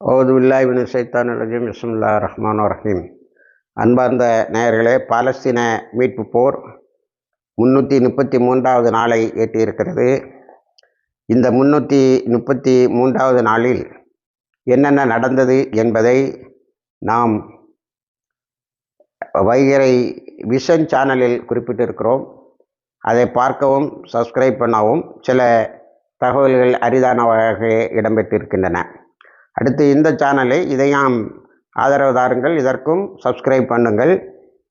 ஓது வில்லாஹிபின் சைத்தான் ரஜீம். பிஸ்மில்லா ரஹ்மான் ரஹீம். அன்பார்ந்த நேயர்களே பாலஸ்தீன மீட்பு போர் முன்னூற்றி முப்பத்தி மூன்றாவது நாளை எட்டியிருக்கிறது. இந்த முந்நூற்றி முப்பத்தி மூன்றாவது நாளில் என்னென்ன நடந்தது என்பதை நாம் வைகரை விஷன் சேனலில் குறிப்பிட்டிருக்கிறோம். அதை பார்க்கவும் சப்ஸ்கிரைப் பண்ணவும் சில தகவல்கள் அரிதானவாக இடம்பெற்றிருக்கின்றன. அடுத்து இந்த சேனலை இதையாம் ஆதரவு தாருங்கள். இதற்கும் சப்ஸ்கிரைப் பண்ணுங்கள்.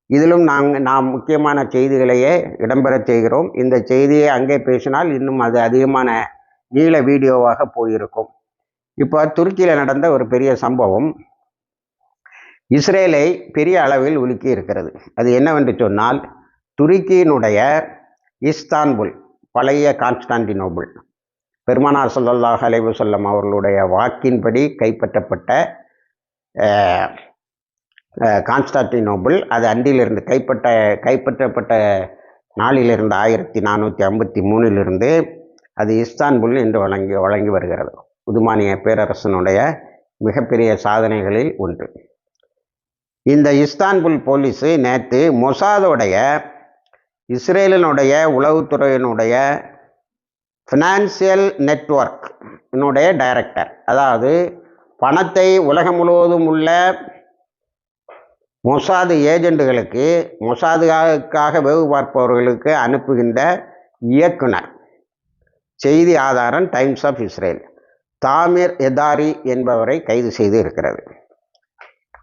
இதிலும் நாங்கள் நாம் முக்கியமான செய்திகளையே இடம்பெறச் செய்கிறோம். இந்த செய்தியை அங்கே பேசினால் இன்னும் அது அதிகமான நீள வீடியோவாக போயிருக்கும். இப்போ துருக்கியில் நடந்த ஒரு பெரிய சம்பவம் இஸ்ரேலை பெரிய அளவில் உலுக்கி இருக்கிறது. அது என்னவென்று சொன்னால் துருக்கியினுடைய இஸ்தான்புல் பழைய கான்ஸ்டான்டினோபிள். பெருமானார் சொல்லல்லாஹ் அலைவு சொல்லம் அவர்களுடைய வாக்கின்படி கைப்பற்றப்பட்ட அஹ், கான்ஸ்டான்டினோபிள் அது அன்றிலிருந்து கைப்பற்ற கைப்பற்றப்பட்ட நாளிலிருந்து ஆயிரத்தி நானூற்றி ஐம்பத்தி மூணிலிருந்து அது இஸ்தான்புல் என்று வழங்கி வழங்கி வருகிறது. உதுமானிய பேரரசனுடைய மிகப்பெரிய சாதனைகளில் ஒன்று. இந்த இஸ்தான்புல் போலீஸு நேற்று மொசாதோடைய இஸ்ரேலினுடைய உளவுத்துறையினுடைய ஃபினான்சியல் நெட்ஒர்க் என்னுடைய டைரக்டர் அதாவது பணத்தை உலகம் முழுவதும் உள்ள மொசாது ஏஜெண்டுகளுக்கு மொசாதுக்காக வெகு பார்ப்பவர்களுக்கு அனுப்புகின்ற இயக்குனர். செய்தி ஆதாரம் Times of Israel Tamir Edari என்பவரை கைது செய்து இருக்கிறது.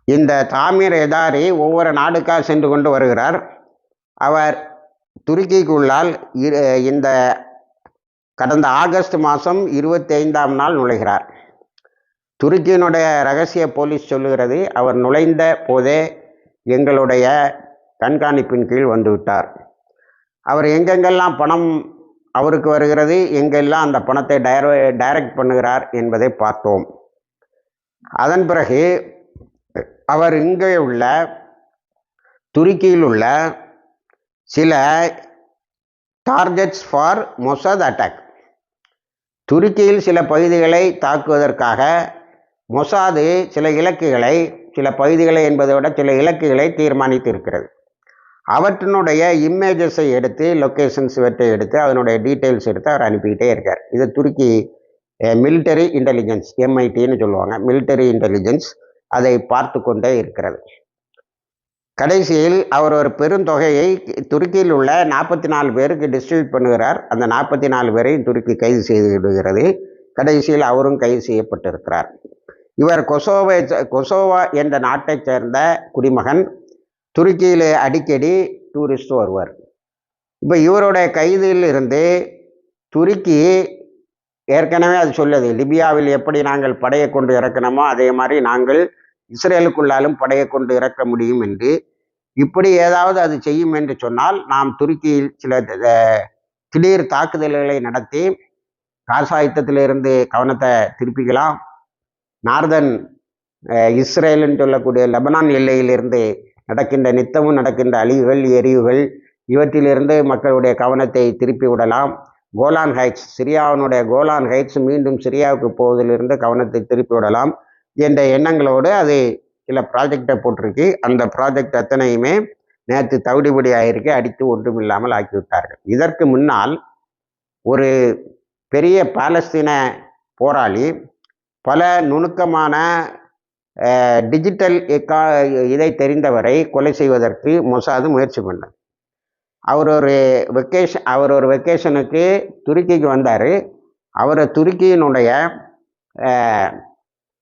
இந்த தாமிர் எதாரி ஒவ்வொரு நாடுக்காக சென்று கொண்டு வருகிறார். அவர் துருக்கிக்குள்ளால் இரு- இந்த கடந்த ஆகஸ்ட் மாதம் இருபத்தி ஐந்தாம் நாள் நுழைகிறார். துருக்கியினுடைய ரகசிய போலீஸ் சொல்லுகிறது அவர் நுழைந்த போதே எங்களுடைய கண்காணிப்பின் கீழ் வந்துவிட்டார். அவர் எங்கெங்கெல்லாம் பணம் அவருக்கு வருகிறது எங்கெல்லாம் அந்த பணத்தை டைர டைரக்ட் பண்ணுகிறார் என்பதை பார்த்தோம். அதன் பிறகு அவர் இங்கே உள்ள துருக்கியில் உள்ள சில டார்கெட்ஸ் ஃபார் மொசாத் அட்டாக் துருக்கியில் சில பகுதிகளை தாக்குவதற்காக மொசாது சில இலக்குகளை சில பகுதிகளை என்பதை விட சில இலக்குகளை தீர்மானித்திருக்கிறது. அவற்றினுடைய இமேஜஸை எடுத்து லொக்கேஷன்ஸ் இவற்றை எடுத்து அதனுடைய டீட்டெயில்ஸ் எடுத்து அவர் அனுப்பிக்கிட்டே இருக்கார். இது துருக்கி மிலிட்டரி இன்டெலிஜென்ஸ் எம்ஐடின்னு சொல்லுவாங்க. மிலிட்டரி இன்டெலிஜென்ஸ் அதை பார்த்து கொண்டே இருக்கிறது. கடைசியில் அவர் ஒரு பெருந்தொகையை துருக்கியில் உள்ள நாற்பத்தி நாலு பேருக்கு டிஸ்ட்ரிபியூட் பண்ணுகிறார். அந்த நாற்பத்தி நாலு பேரையும் துருக்கி கைது செய்து விடுகிறது கடைசியில் அவரும் கைது செய்யப்பட்டிருக்கிறார். இவர் கொசோவை கொசோவா என்ற நாட்டைச் சேர்ந்த குடிமகன். துருக்கியில் அடிக்கடி டூரிஸ்ட் வருவார். இப்போ இவருடைய கைதியில் இருந்து துருக்கி ஏற்கனவே அது சொல்லுது லிபியாவில் எப்படி நாங்கள் படையை கொண்டு இறக்கணுமோ அதே மாதிரி நாங்கள் இஸ்ரேலுக்குள்ளாலும் படையை கொண்டு இறக்க முடியும் என்று. இப்படி ஏதாவது அது செய்யும் என்று சொன்னால் நாம் துருக்கியில் சில திடீர் தாக்குதல்களை நடத்தி காசாயுத்தத்திலிருந்து கவனத்தை திருப்பிக்கலாம். நார்தன் அஹ், இஸ்ரேலுன்னு சொல்லக்கூடிய லெபனான் எல்லையிலிருந்து நடக்கின்ற நித்தமும் நடக்கின்ற அழிவுகள் எரிவுகள் இவற்றிலிருந்து மக்களுடைய கவனத்தை திருப்பி விடலாம். கோலான் ஹைட்ஸ் சிரியாவினுடைய கோலான் ஹைட்ஸ் மீண்டும் சிரியாவுக்கு போவதிலிருந்து கவனத்தை திருப்பி விடலாம் என்ற எண்ணங்களோடு அது சில ப்ராஜெக்டை போட்டிருக்கு. அந்த ப்ராஜெக்ட் அத்தனையுமே நேற்று தவிடுபடி ஆகிருக்கு அடித்து ஒன்றும் இல்லாமல் ஆக்கிவிட்டார்கள். இதற்கு முன்னால் ஒரு பெரிய பாலஸ்தீன போராளி பல நுணுக்கமான டிஜிட்டல் எக்கா இதை தெரிந்தவரை கொலை செய்வதற்கு மொசாது முயற்சி பண்ணது அவர் ஒரு வெக்கேஷன் அவர் ஒரு வெக்கேஷனுக்கு துருக்கிக்கு வந்தார். அவரை துருக்கியினுடைய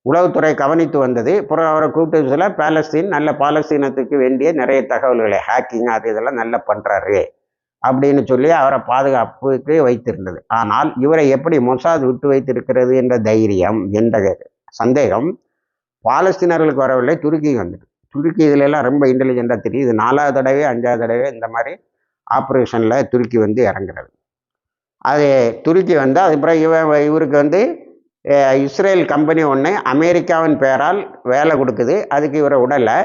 உளவுத்துறை கவனித்து வந்தது. அப்புறம் அவரை கூப்பிட்டு சொல்ல பாலஸ்தீன் நல்ல பாலஸ்தீனத்துக்கு வேண்டிய நிறைய தகவல்களை ஹேக்கிங் அது இதெல்லாம் நல்லா பண்ணுறாரு அப்படின்னு சொல்லி அவரை பாதுகாப்புக்கு வைத்திருந்தது. ஆனால் இவரை எப்படி மொசாத் விட்டு வைத்திருக்கிறது என்ற தைரியம் என்ற சந்தேகம் பாலஸ்தீனர்களுக்கு வரவில்லை துருக்கி வந்துட்டு துருக்கி இதுல எல்லாம் ரொம்ப இன்டெலிஜென்ட்டாக தெரியும் இது நாலாவது தடவை அஞ்சாவது தடவை இந்த மாதிரி ஆப்ரேஷனில் துருக்கி வந்து இறங்குறது. அது துருக்கி வந்து அதுக்கப்புறம் இவ இவருக்கு வந்து இஸ்ரேல் கம்பெனி ஒன்று அமெரிக்காவின் பெயரால் வேலை கொடுக்குது. அதுக்கு இவரை விடலை.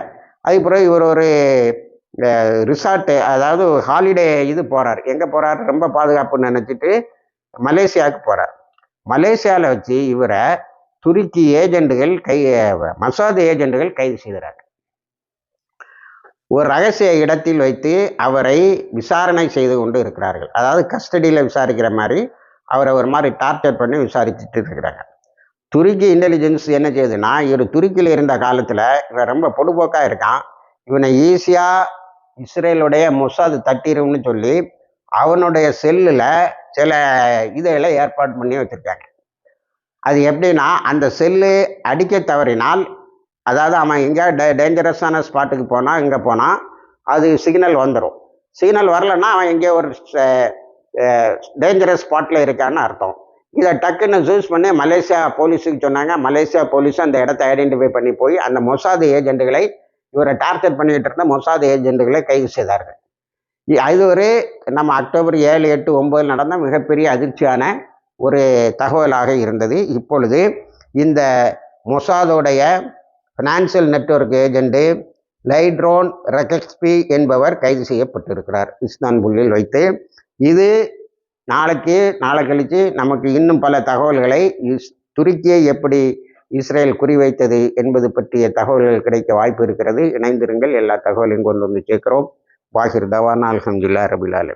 பிறகு இவர் ஒரு ரிசார்ட்டு அதாவது ஹாலிடே இது போகிறார் எங்கே போகிறார் ரொம்ப பாதுகாப்புன்னு நினச்சிட்டு மலேசியாவுக்கு போகிறார் மலேசியாவில் வச்சு இவரை துருக்கி ஏஜெண்டுகள் கை மசாத் ஏஜெண்டுகள் கைது செய்கிறார் ஒரு ரகசிய இடத்தில் வைத்து அவரை விசாரணை செய்து கொண்டு இருக்கிறார்கள். அதாவது கஸ்டடியில் விசாரிக்கிற மாதிரி அவரை ஒரு மாதிரி டார்ச்சர் பண்ணி விசாரிச்சுட்டு இருக்கிறாங்க. துருக்கி இன்டெலிஜென்ஸ் என்ன செய்யுதுன்னா இவர் துருக்கியில் இருந்த காலத்தில் இவன் ரொம்ப பொடுபோக்காக இருக்கான். இவனை ஈஸியாக இஸ்ரேலுடைய மொசாது தட்டிடும்னு சொல்லி அவனுடைய செல்லில் சில இதெல்லாம் ஏற்பாடு பண்ணி வச்சுருக்காங்க. அது எப்படின்னா அந்த செல்லு அடிக்க தவறினால் அதாவது அவன் எங்கேயா டே டேஞ்சரஸான ஸ்பாட்டுக்கு போனால் இங்கே போனால் அது சிக்னல் வந்துடும் சிக்னல் வரலன்னா அவன் எங்கேயோ ஒரு டேஞ்சரஸ் ஸ்பாட்டில் இருக்கான்னு அர்த்தம். இதை டக்குன்னு சூஸ் பண்ணி மலேசியா போலீஸுக்கு சொன்னாங்க. மலேசியா போலீஸ் அந்த இடத்த ஐடென்டிஃபை பண்ணி போய் அந்த மொசாது ஏஜெண்டுகளை இவரை டார்ச்சர் பண்ணிக்கிட்டு இருந்த மொசாது ஏஜெண்டுகளை கைது செய்தார்கள். இ- அது ஒரு நம்ம அக்டோபர் ஏழு எட்டு ஒம்பது நடந்த மிகப்பெரிய அதிர்ச்சியான ஒரு தகவலாக இருந்தது. இப்பொழுது இந்த மொசாதோடைய ஃபினான்சியல் நெட்வொர்க் ஏஜெண்டு லைட்ரோன் ரெகஸ்பி என்பவர் கைது செய்யப்பட்டிருக்கிறார். இஸ்தான்புல்லில் வைத்து இது நாளைக்கு நாளை கழித்து நமக்கு இன்னும் பல தகவல்களை இஸ் துருக்கியை எப்படி இஸ்ரேல் குறிவைத்தது என்பது பற்றிய தகவல்கள் கிடைக்க வாய்ப்பு இருக்கிறது. இணைந்திருங்கள். எல்லா தகவலையும் கொண்டு வந்து சேர்க்கிறோம். வாஹிர் தவானா. அல்ஹம்துல்லா ரபிலாலே